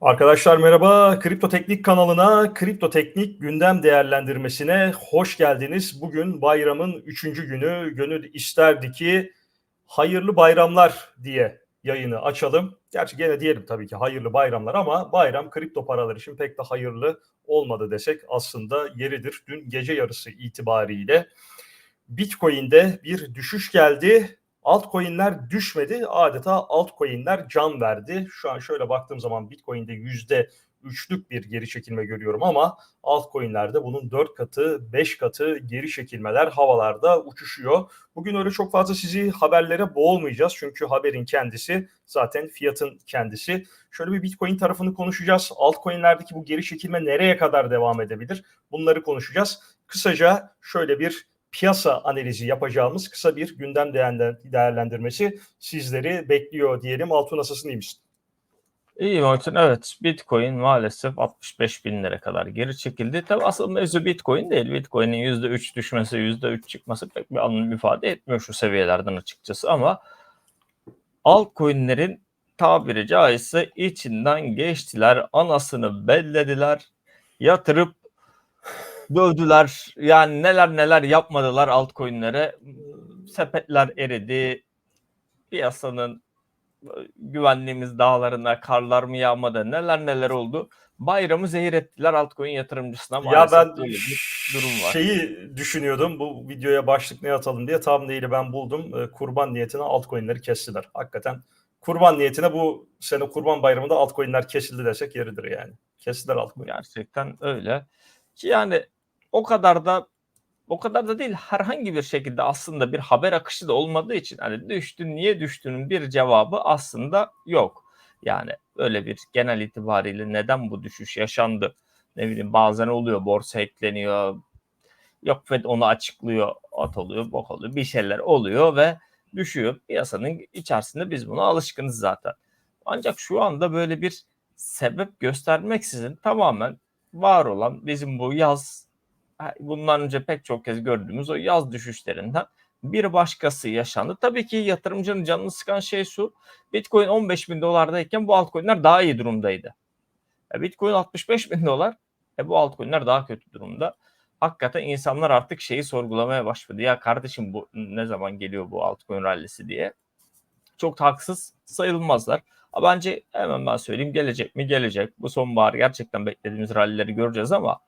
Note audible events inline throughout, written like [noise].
Arkadaşlar merhaba. Kripto Teknik kanalına, Kripto Teknik gündem değerlendirmesine hoş geldiniz. Bugün bayramın üçüncü günü. Gönül isterdi ki hayırlı bayramlar diye yayını açalım. Gerçi gene diyelim tabii ki hayırlı bayramlar ama bayram kripto paralar için pek de hayırlı olmadı desek aslında yeridir. Dün gece yarısı itibariyle Bitcoin'de bir düşüş geldi. Altcoin'ler düşmedi. Adeta altcoin'ler can verdi. Şu an şöyle baktığım zaman Bitcoin'de yüzde üçlük bir geri çekilme görüyorum ama altcoin'lerde bunun 4 katı, 5 katı geri çekilmeler havalarda uçuşuyor. Bugün öyle çok fazla sizi haberlere boğulmayacağız. Çünkü haberin kendisi zaten fiyatın kendisi. Şöyle bir Bitcoin tarafını konuşacağız. Altcoin'lerdeki bu geri çekilme nereye kadar devam edebilir? Bunları konuşacağız. Kısaca şöyle bir piyasa analizi yapacağımız kısa bir gündem değerlendirmesi sizleri bekliyor diyelim. Altun nasılsın iyi? İyi Muhittin. Evet Bitcoin maalesef 65 binlere kadar geri çekildi. Tabi asıl mevzu Bitcoin değil. Bitcoin'in %3 düşmesi, %3 çıkması pek bir anlam ifade etmiyor şu seviyelerden açıkçası ama altcoin'lerin tabiri caizse içinden geçtiler. Anasını bellediler. Yatırıp dövdüler. Yani neler neler yapmadılar altcoin'lere. Sepetler eridi. Piyasanın güvenliğimiz dağlarına karlar mı yağmadı neler neler oldu. Bayramı zehir ettiler altcoin yatırımcısına maalesef. Ya ben böyle bir durum var. Şeyi düşünüyordum bu videoya başlık ne atalım diye tam değil ben buldum. Ee, kurban niyetine altcoin'leri kestiler. Hakikaten kurban niyetine bu sene kurban bayramında altcoin'ler kesildi desek yeridir yani. Kestiler altcoin. Gerçekten öyle. Ki yani o kadar da o kadar da değil herhangi bir şekilde aslında bir haber akışı da olmadığı için hani düştü niye düştüğünün bir cevabı aslında yok. Yani öyle bir genel itibariyle neden bu düşüş yaşandı? Ne bileyim bazen oluyor borsa ekleniyor. Yok Fed onu açıklıyor. At oluyor, bok oluyor. Bir şeyler oluyor ve düşüyor. Piyasanın içerisinde biz buna alışkınız zaten. Ancak şu anda böyle bir sebep göstermeksizin tamamen var olan bizim bu yaz bundan önce pek çok kez gördüğümüz o yaz düşüşlerinden bir başkası yaşandı. Tabii ki yatırımcının canını sıkan şey şu. Bitcoin 15 bin dolardayken bu altcoin'ler daha iyi durumdaydı. E, Bitcoin 65 bin dolar. E bu altcoin'ler daha kötü durumda. Hakikaten insanlar artık şeyi sorgulamaya başladı. Ya kardeşim bu ne zaman geliyor bu altcoin rallisi diye. Çok haksız sayılmazlar. Bence hemen ben söyleyeyim gelecek mi gelecek. Bu sonbahar gerçekten beklediğimiz rallileri göreceğiz ama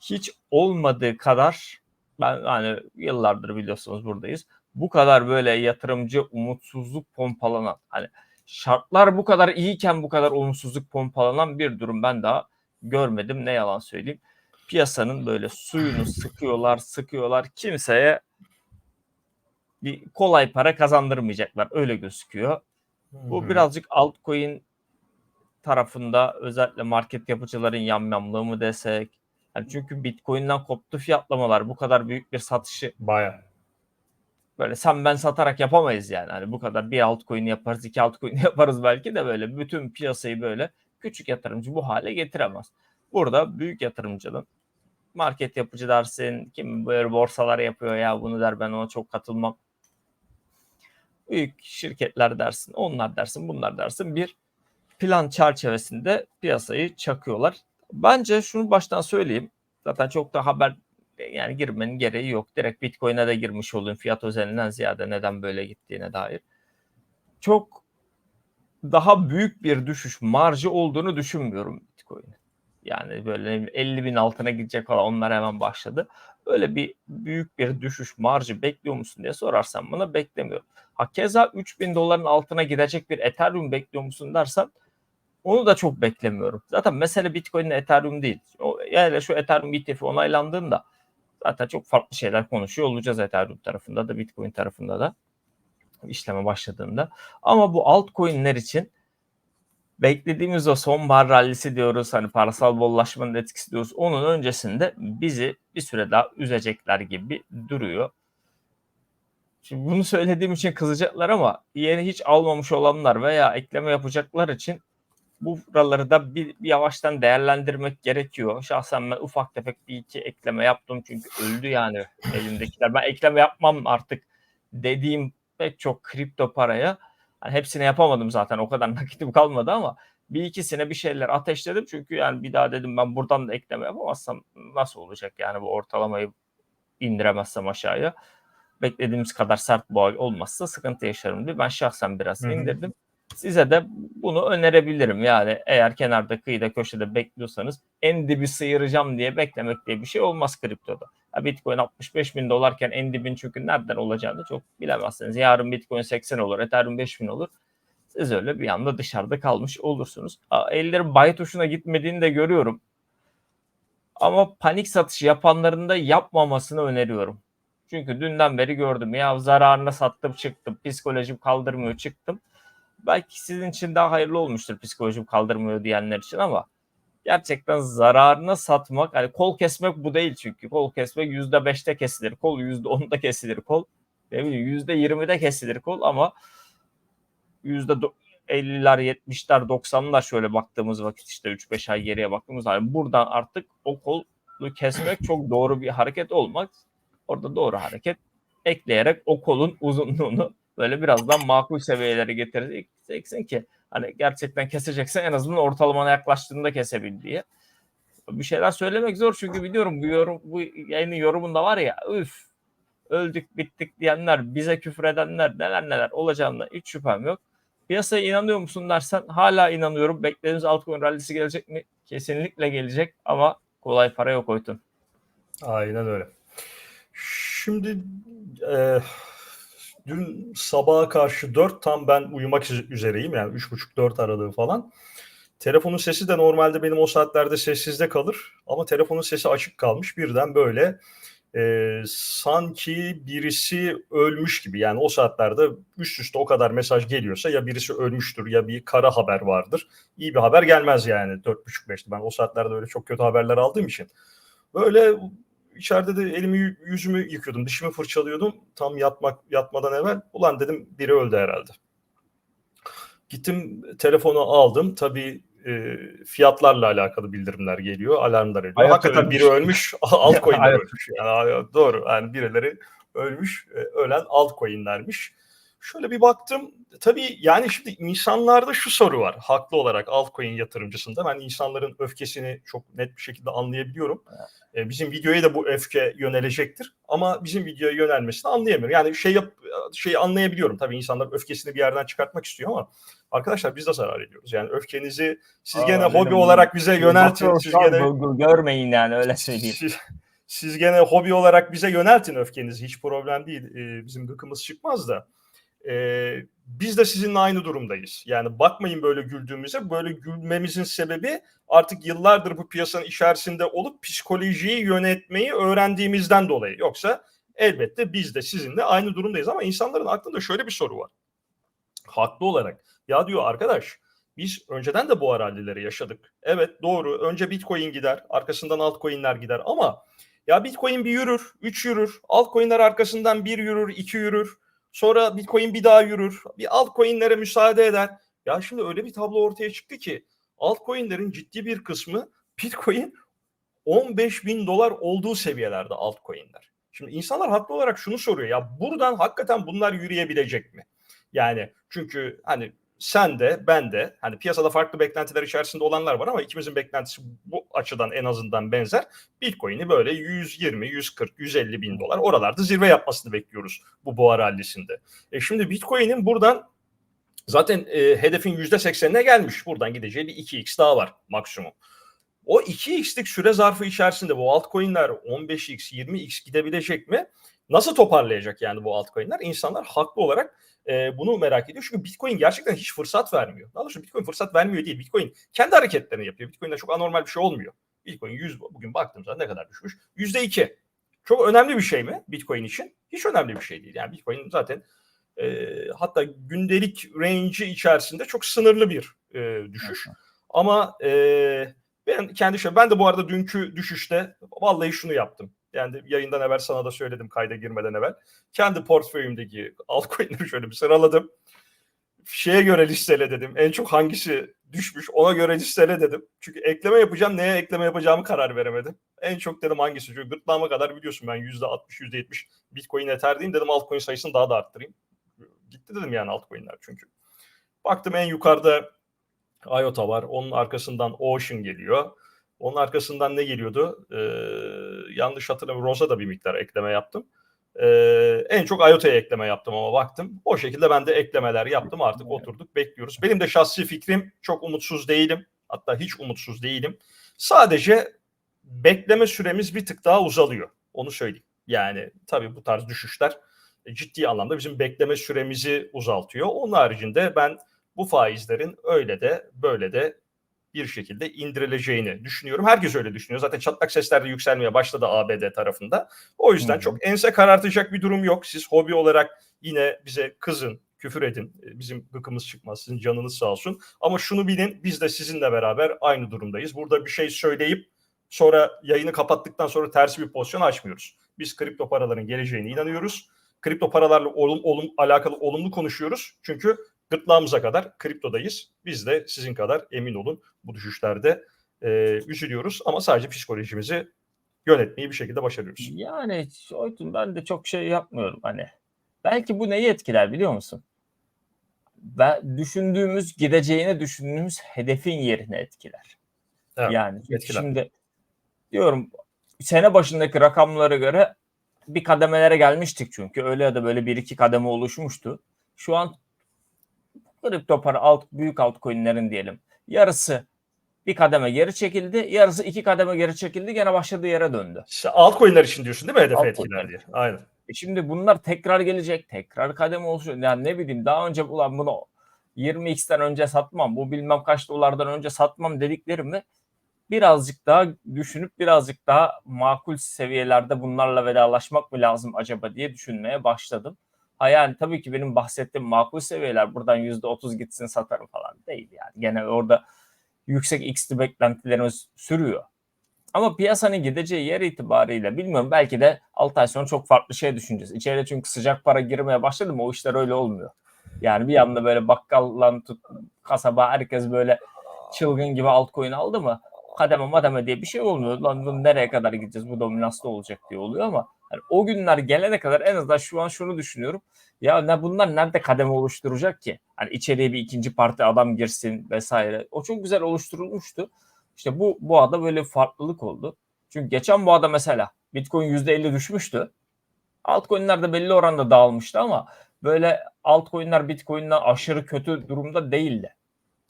hiç olmadığı kadar ben hani yıllardır biliyorsunuz buradayız. Bu kadar böyle yatırımcı umutsuzluk pompalanan hani şartlar bu kadar iyiyken bu kadar umutsuzluk pompalanan bir durum ben daha görmedim ne yalan söyleyeyim. Piyasanın böyle suyunu sıkıyorlar, sıkıyorlar. Kimseye bir kolay para kazandırmayacaklar. Öyle gözüküyor. Bu birazcık altcoin tarafında özellikle market yapıcıların yamyamlığı mı desek yani çünkü Bitcoin'den koptu fiyatlamalar bu kadar büyük bir satışı baya böyle sen ben satarak yapamayız yani. Hani bu kadar bir altcoin yaparız, iki altcoin [laughs] yaparız belki de böyle bütün piyasayı böyle küçük yatırımcı bu hale getiremez. Burada büyük yatırımcının market yapıcı dersin, kim böyle borsalar yapıyor ya bunu der ben ona çok katılmam. Büyük şirketler dersin, onlar dersin, bunlar dersin bir plan çerçevesinde piyasayı çakıyorlar. Bence şunu baştan söyleyeyim. Zaten çok da haber yani girmenin gereği yok. Direkt Bitcoin'e de girmiş olayım fiyat özelinden ziyade neden böyle gittiğine dair. Çok daha büyük bir düşüş marjı olduğunu düşünmüyorum Bitcoin'in. Yani böyle 50 bin altına gidecek falan onlar hemen başladı. Öyle bir büyük bir düşüş marjı bekliyor musun diye sorarsan bana beklemiyorum. Ha keza 3000 doların altına gidecek bir Ethereum bekliyor musun dersen onu da çok beklemiyorum. Zaten mesele Bitcoin ile Ethereum değil. O, yani şu Ethereum ETF onaylandığında zaten çok farklı şeyler konuşuyor olacağız Ethereum tarafında da Bitcoin tarafında da işleme başladığında. Ama bu altcoin'ler için beklediğimiz o sonbahar rallisi diyoruz. Hani parasal bollaşmanın etkisi diyoruz. Onun öncesinde bizi bir süre daha üzecekler gibi duruyor. Şimdi bunu söylediğim için kızacaklar ama yeni hiç almamış olanlar veya ekleme yapacaklar için bu buraları da bir, bir yavaştan değerlendirmek gerekiyor. Şahsen ben ufak tefek bir iki ekleme yaptım çünkü öldü yani elimdekiler. Ben ekleme yapmam artık dediğim pek çok kripto paraya. Yani hepsini yapamadım zaten o kadar [laughs] nakitim kalmadı ama Bir ikisine bir şeyler ateşledim çünkü yani bir daha dedim ben buradan da ekleme yapamazsam nasıl olacak yani bu ortalamayı indiremezsem aşağıya beklediğimiz kadar sert boğa olmazsa sıkıntı yaşarım diye ben şahsen biraz Hı hı. indirdim. Size de bunu önerebilirim. Yani eğer kenarda kıyıda köşede bekliyorsanız en dibi sıyıracağım diye beklemek diye bir şey olmaz kriptoda. Ya Bitcoin 65 bin dolarken en dibin çünkü nereden olacağını çok bilemezsiniz. Yarın Bitcoin 80 olur, Ethereum 5 bin olur. Siz öyle bir anda dışarıda kalmış olursunuz. Ellerin buy tuşuna gitmediğini de görüyorum. Ama panik satış yapanların da yapmamasını öneriyorum. Çünkü dünden beri gördüm ya zararına sattım çıktım. Psikolojim kaldırmıyor çıktım. Belki sizin için daha hayırlı olmuştur psikolojim kaldırmıyor diyenler için ama gerçekten zararına satmak hani kol kesmek bu değil çünkü kol kesmek yüzde beşte kesilir kol yüzde onda kesilir kol ne bileyim yüzde yirmide kesilir kol ama yüzde do- 50'ler 70'ler 90'lar şöyle baktığımız vakit işte 3-5 ay geriye baktığımız zaman buradan artık o kolu kesmek çok doğru bir hareket olmaz. Orada doğru hareket ekleyerek o kolun uzunluğunu böyle birazdan makul seviyelere getireceksin ki hani gerçekten keseceksen en azından ortalamana yaklaştığında kesebil diye. Bir şeyler söylemek zor çünkü biliyorum bu yorum bu yayının yorumunda var ya üf öldük bittik diyenler bize küfür edenler neler neler olacağına hiç şüphem yok. Piyasaya inanıyor musun dersen hala inanıyorum. Beklediğimiz altcoin rallisi gelecek mi? Kesinlikle gelecek ama kolay para yok Oytun. Aynen öyle. Şimdi e, dün sabaha karşı 4 tam ben uyumak üze- üzereyim yani 3.30-4 aralığı falan. Telefonun sesi de normalde benim o saatlerde sessizde kalır ama telefonun sesi açık kalmış birden böyle e, sanki birisi ölmüş gibi yani o saatlerde üst üste o kadar mesaj geliyorsa ya birisi ölmüştür ya bir kara haber vardır. İyi bir haber gelmez yani 4.30-5'te ben o saatlerde öyle çok kötü haberler aldığım için. Böyle içeride de elimi yü- yüzümü yıkıyordum. Dişimi fırçalıyordum. Tam yatmak yatmadan evvel. Ulan dedim biri öldü herhalde. Gittim telefonu aldım. Tabii e, fiyatlarla alakalı bildirimler geliyor. Alarmlar geliyor. Hayat Hakikaten ölmüş. biri ölmüş. [laughs] altcoin'ler ölmüş. Yani, doğru. Yani birileri ölmüş. e, Ölen altcoin'lermiş. Şöyle bir baktım. Tabii yani şimdi insanlarda şu soru var. Haklı olarak altcoin yatırımcısında. Ben insanların öfkesini çok net bir şekilde anlayabiliyorum. E, bizim videoya da bu öfke yönelecektir. Ama bizim videoya yönelmesini anlayamıyorum. Yani şey yap, şeyi anlayabiliyorum. Tabii insanlar öfkesini bir yerden çıkartmak istiyor ama arkadaşlar biz de zarar ediyoruz. Yani öfkenizi siz Aa, gene benim hobi olarak bize yöneltin. Siz gene görmeyin yani öyle söyleyeyim. siz, siz gene hobi olarak bize yöneltin öfkenizi. Hiç problem değil. Ee, bizim gıkımız çıkmaz da. Ee, biz de sizinle aynı durumdayız. Yani bakmayın böyle güldüğümüze. Böyle gülmemizin sebebi artık yıllardır bu piyasanın içerisinde olup psikolojiyi yönetmeyi öğrendiğimizden dolayı. Yoksa elbette biz de sizinle aynı durumdayız. Ama insanların aklında şöyle bir soru var. Haklı olarak. Ya diyor arkadaş biz önceden de bu rallileri yaşadık. Evet doğru. Önce Bitcoin gider. Arkasından altcoin'ler gider. Ama ya Bitcoin bir yürür. 3 yürür. Altcoin'ler arkasından 1 yürür. 2 yürür. Sonra Bitcoin bir daha yürür. Bir altcoin'lere müsaade eder. Ya şimdi öyle bir tablo ortaya çıktı ki altcoin'lerin ciddi bir kısmı Bitcoin 15 bin dolar olduğu seviyelerde altcoin'ler. Şimdi insanlar haklı olarak şunu soruyor. Ya buradan hakikaten bunlar yürüyebilecek mi? Yani çünkü hani sen de ben de hani piyasada farklı beklentiler içerisinde olanlar var ama ikimizin beklentisi bu açıdan en azından benzer. Bitcoin'i böyle 120, 140, 150 bin dolar oralarda zirve yapmasını bekliyoruz bu boğa rallisinde. E şimdi Bitcoin'in buradan zaten e, hedefin %80'ine gelmiş. Buradan gideceği bir 2x daha var maksimum. O 2x'lik süre zarfı içerisinde bu altcoin'ler 15x, 20x gidebilecek mi? Nasıl toparlayacak yani bu altcoin'ler? İnsanlar haklı olarak e, bunu merak ediyor. Çünkü Bitcoin gerçekten hiç fırsat vermiyor. Daha doğrusu Bitcoin fırsat vermiyor değil. Bitcoin kendi hareketlerini yapıyor. Bitcoin'de çok anormal bir şey olmuyor. Bitcoin 100 bugün baktığımda ne kadar düşmüş? %2. Çok önemli bir şey mi Bitcoin için? Hiç önemli bir şey değil. Yani Bitcoin zaten e, hatta gündelik range'i içerisinde çok sınırlı bir e, düşüş. Ama e, ben kendi şey, ben de bu arada dünkü düşüşte vallahi şunu yaptım. Yani yayından evvel sana da söyledim kayda girmeden evvel. Kendi portföyümdeki altcoin'leri şöyle bir sıraladım. Şeye göre listele dedim. En çok hangisi düşmüş ona göre listele dedim. Çünkü ekleme yapacağım neye ekleme yapacağımı karar veremedim. En çok dedim hangisi. Çünkü gırtlağıma kadar biliyorsun ben %60 %70 Bitcoin Ether'deyim dedim altcoin sayısını daha da arttırayım. Gitti dedim yani altcoin'ler çünkü. Baktım en yukarıda IOTA var. Onun arkasından Ocean geliyor. Onun arkasından ne geliyordu? Ee, yanlış hatırlamıyorum. Rosa da bir miktar ekleme yaptım. Ee, en çok IOTa'ya ekleme yaptım ama baktım. O şekilde ben de eklemeler yaptım. Artık oturduk bekliyoruz. Benim de şahsi fikrim çok umutsuz değilim. Hatta hiç umutsuz değilim. Sadece bekleme süremiz bir tık daha uzalıyor. Onu söyleyeyim. Yani tabii bu tarz düşüşler ciddi anlamda bizim bekleme süremizi uzaltıyor. Onun haricinde ben bu faizlerin öyle de böyle de bir şekilde indirileceğini düşünüyorum. Herkes öyle düşünüyor. Zaten çatlak sesler de yükselmeye başladı ABD tarafında. O yüzden hı. çok ense karartacak bir durum yok. Siz hobi olarak yine bize kızın, küfür edin. E, Bizim gıkımız çıkmaz. Sizin canınız sağ olsun. Ama şunu bilin biz de sizinle beraber aynı durumdayız. Burada bir şey söyleyip sonra yayını kapattıktan sonra tersi bir pozisyon açmıyoruz. Biz kripto paraların geleceğine inanıyoruz. Kripto paralarla olum, olum, alakalı olumlu konuşuyoruz. Çünkü gırtlağımıza kadar kriptodayız. Biz de sizin kadar emin olun bu düşüşlerde e, üzülüyoruz. Ama sadece psikolojimizi yönetmeyi bir şekilde başarıyoruz. Yani Oytun ben de çok şey yapmıyorum hani. Belki bu neyi etkiler biliyor musun? Ve düşündüğümüz, gideceğini düşündüğümüz hedefin yerini etkiler. Evet, yani etkiler. şimdi diyorum sene başındaki rakamlara göre bir kademelere gelmiştik çünkü öyle ya da böyle bir iki kademe oluşmuştu. Şu an kripto para alt büyük altcoin'lerin diyelim yarısı bir kademe geri çekildi, yarısı iki kademe geri çekildi, gene başladığı yere döndü. İşte altcoin'ler için diyorsun değil mi hedefe etkiler diye? Aynen. E şimdi bunlar tekrar gelecek, tekrar kademe oluşuyor. Yani ne bileyim daha önce ulan bunu 20x'ten önce satmam, bu bilmem kaç dolardan önce satmam dediklerimi birazcık daha düşünüp birazcık daha makul seviyelerde bunlarla vedalaşmak mı lazım acaba diye düşünmeye başladım. Ha yani tabii ki benim bahsettiğim makul seviyeler buradan %30 gitsin satarım falan değil yani. Gene orada yüksek x'li beklentilerimiz sürüyor. Ama piyasanın gideceği yer itibariyle bilmiyorum belki de 6 ay sonra çok farklı şey düşüneceğiz. İçeride çünkü sıcak para girmeye başladı mı o işler öyle olmuyor. Yani bir anda böyle bakkallan tut kasaba herkes böyle çılgın gibi altcoin aldı mı kademe mademe diye bir şey olmuyor. Lan nereye kadar gideceğiz bu dominanslı olacak diye oluyor ama hani o günler gelene kadar en azından şu an şunu düşünüyorum. Ya ne bunlar nerede kademe oluşturacak ki? Hani içeriye bir ikinci parti adam girsin vesaire. O çok güzel oluşturulmuştu. İşte bu boğada böyle farklılık oldu. Çünkü geçen boğada mesela Bitcoin %50 düşmüştü. Altcoin'ler de belli oranda dağılmıştı ama böyle altcoin'ler Bitcoin'den aşırı kötü durumda değildi.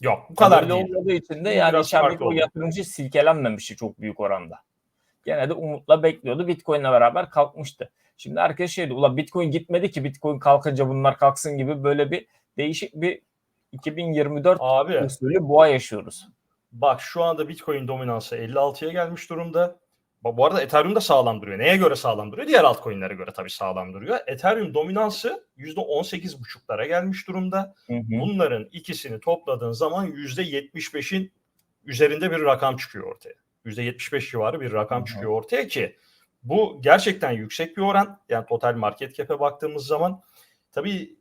Yok bu kadar Öyle değil. olmadığı için de Bu yani içerideki o yatırımcı silkelenmemişti çok büyük oranda. Gene de umutla bekliyordu. Bitcoin'le beraber kalkmıştı. Şimdi herkes şeydi ulan Bitcoin gitmedi ki Bitcoin kalkınca bunlar kalksın gibi böyle bir değişik bir 2024 Abi usulü boğa yaşıyoruz. bak şu anda Bitcoin dominansı 56'ya gelmiş durumda. Bu arada Ethereum da sağlam duruyor. Neye göre sağlam duruyor? Diğer altcoin'lere göre tabii sağlam duruyor. Ethereum dominansı %18,5'lara gelmiş durumda. Hı hı. Bunların ikisini topladığın zaman %75'in üzerinde bir rakam çıkıyor ortaya. %75 civarı bir rakam çıkıyor ortaya ki bu gerçekten yüksek bir oran. Yani total market cap'e baktığımız zaman tabii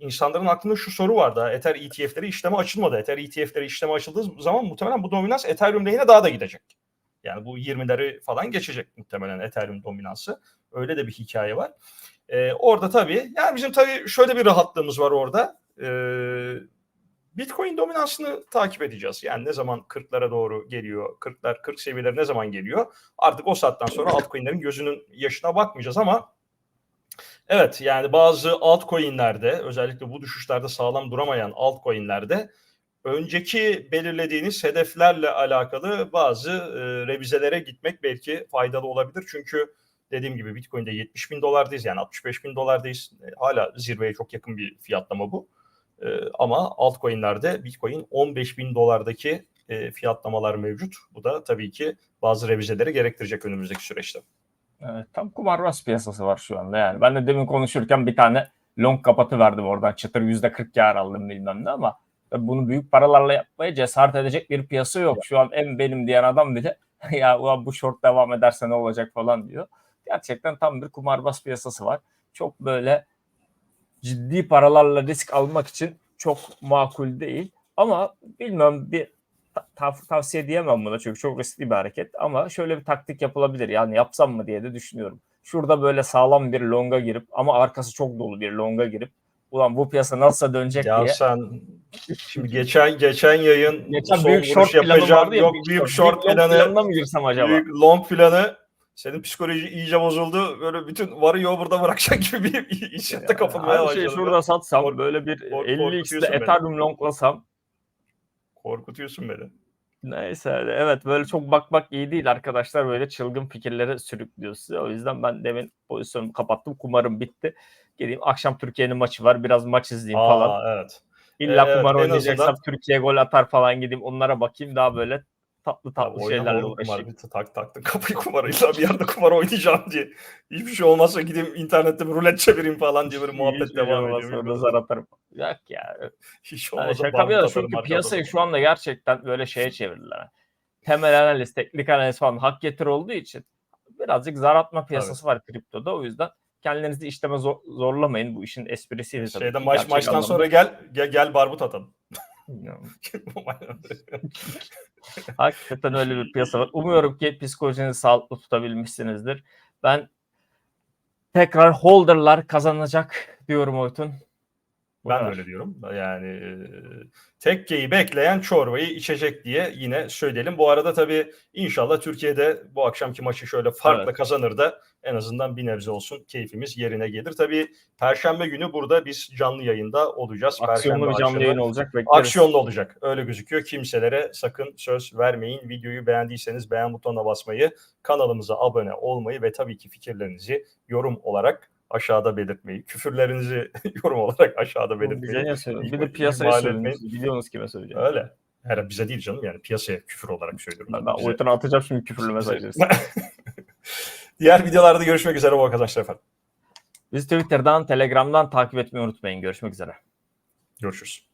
insanların aklında şu soru var daha Ether ETF'leri işleme açılmadı. Ether ETF'leri işleme açıldığı zaman muhtemelen bu dominans Ethereum lehine daha da gidecek. Yani bu 20'leri falan geçecek muhtemelen Ethereum dominansı. Öyle de bir hikaye var. Ee, orada tabii yani bizim tabii şöyle bir rahatlığımız var orada. Ee, Bitcoin dominansını takip edeceğiz. Yani ne zaman 40'lara doğru geliyor, 40'lar 40 seviyeleri ne zaman geliyor? Artık o saatten sonra altcoin'lerin gözünün yaşına bakmayacağız ama evet yani bazı altcoin'lerde özellikle bu düşüşlerde sağlam duramayan altcoin'lerde önceki belirlediğiniz hedeflerle alakalı bazı e, revizelere gitmek belki faydalı olabilir. Çünkü dediğim gibi Bitcoin'de 70 bin dolardayız yani 65 bin dolardayız. E, hala zirveye çok yakın bir fiyatlama bu. E, ama altcoin'lerde Bitcoin 15 bin dolardaki e, fiyatlamalar mevcut. Bu da tabii ki bazı revizeleri gerektirecek önümüzdeki süreçte. Evet, tam kumarbaz piyasası var şu anda yani. Ben de demin konuşurken bir tane long kapatı verdim oradan çıtır yüzde 40 kar aldım bilmem ne ama bunu büyük paralarla yapmaya cesaret edecek bir piyasa yok. Şu an en benim diyen adam bile [laughs] ya ulan bu short devam ederse ne olacak falan diyor. Gerçekten tam bir kumarbaz piyasası var. Çok böyle ciddi paralarla risk almak için çok makul değil. Ama bilmiyorum bir ta- tav- tavsiye diyemem buna çünkü çok riskli bir hareket. Ama şöyle bir taktik yapılabilir. Yani yapsam mı diye de düşünüyorum. Şurada böyle sağlam bir longa girip ama arkası çok dolu bir longa girip ulan bu piyasa nasıl dönecek Ya diye. sen şimdi geçen geçen yayın Geçen son büyük short yapacağım. Yok büyük short long planı. planına mı girsem acaba? Büyük long planı senin psikoloji iyice bozuldu. Böyle bütün varı yoğu burada bırakacak gibi bir [laughs] işette kapılmaya Her başladı. şeyi şurada satsam Kork- böyle bir kork- 50x'de korkutuyorsun beni. Ethereum longlasam Korkutuyorsun beni. Neyse evet böyle çok bakmak iyi değil arkadaşlar böyle çılgın fikirlere sürüklüyor sizi. O yüzden ben demin pozisyonumu kapattım. Kumarım bitti. Geleyim akşam Türkiye'nin maçı var biraz maç izleyeyim falan. Aa evet. İlla evet, kumar oynayacaksam azından- Türkiye gol atar falan gideyim onlara bakayım daha böyle tatlı Abi tatlı oynama şeylerle uğraşayım. Bir tak taktın kapıyı kumarıyla bir yerde kumar oynayacağım diye. Hiçbir şey olmazsa gideyim internette bir rulet çevireyim falan diye böyle muhabbet şey devam olmaz, ediyor. Orada zar atarım. Yok ya. Hiç Yani olmazsa şaka barut bir yana çünkü piyasayı şu anda gerçekten böyle şeye çevirdiler. Temel analiz, teknik analiz falan hak getir olduğu için birazcık zar atma piyasası var kriptoda. O yüzden kendinizi işleme zor- zorlamayın. Bu işin esprisiydi tabii. Şeyde maç maçtan anlamda. sonra gel gel, gel barbut atalım. [laughs] [laughs] Hakikaten öyle bir piyasa var. Umuyorum ki psikolojinizi sağlıklı tutabilmişsinizdir. Ben tekrar holderlar kazanacak diyorum Oytun. Ben kadar. öyle diyorum. Yani e, tekkeyi bekleyen çorbayı içecek diye yine söyleyelim. Bu arada tabii inşallah Türkiye'de bu akşamki maçı şöyle farkla Evet. kazanır da en azından bir nebze olsun keyfimiz yerine gelir. Tabii Perşembe günü burada biz canlı yayında olacağız. Aksiyonlu bir Perşembe canlı akşamı yayın olacak. Bekleriz. Aksiyonlu olacak. Öyle gözüküyor. Kimselere sakın söz vermeyin. Videoyu beğendiyseniz beğen butonuna basmayı, kanalımıza abone olmayı ve tabii ki fikirlerinizi yorum olarak aşağıda belirtmeyi, küfürlerinizi [laughs] yorum olarak aşağıda Bize belirtmeyi. niye söylüyorsun? Bir de piyasaya söylüyorsunuz. Biliyorsunuz kime söyleyeceğim. Öyle. Her bize değil canım yani piyasaya küfür olarak söylüyorum. Ben, ben Bize- Oytun'a atacağım şimdi küfürlü mesajları. [laughs] Diğer videolarda görüşmek üzere bu arkadaşlar efendim. Bizi Twitter'dan, Telegram'dan takip etmeyi unutmayın. Görüşmek üzere. Görüşürüz.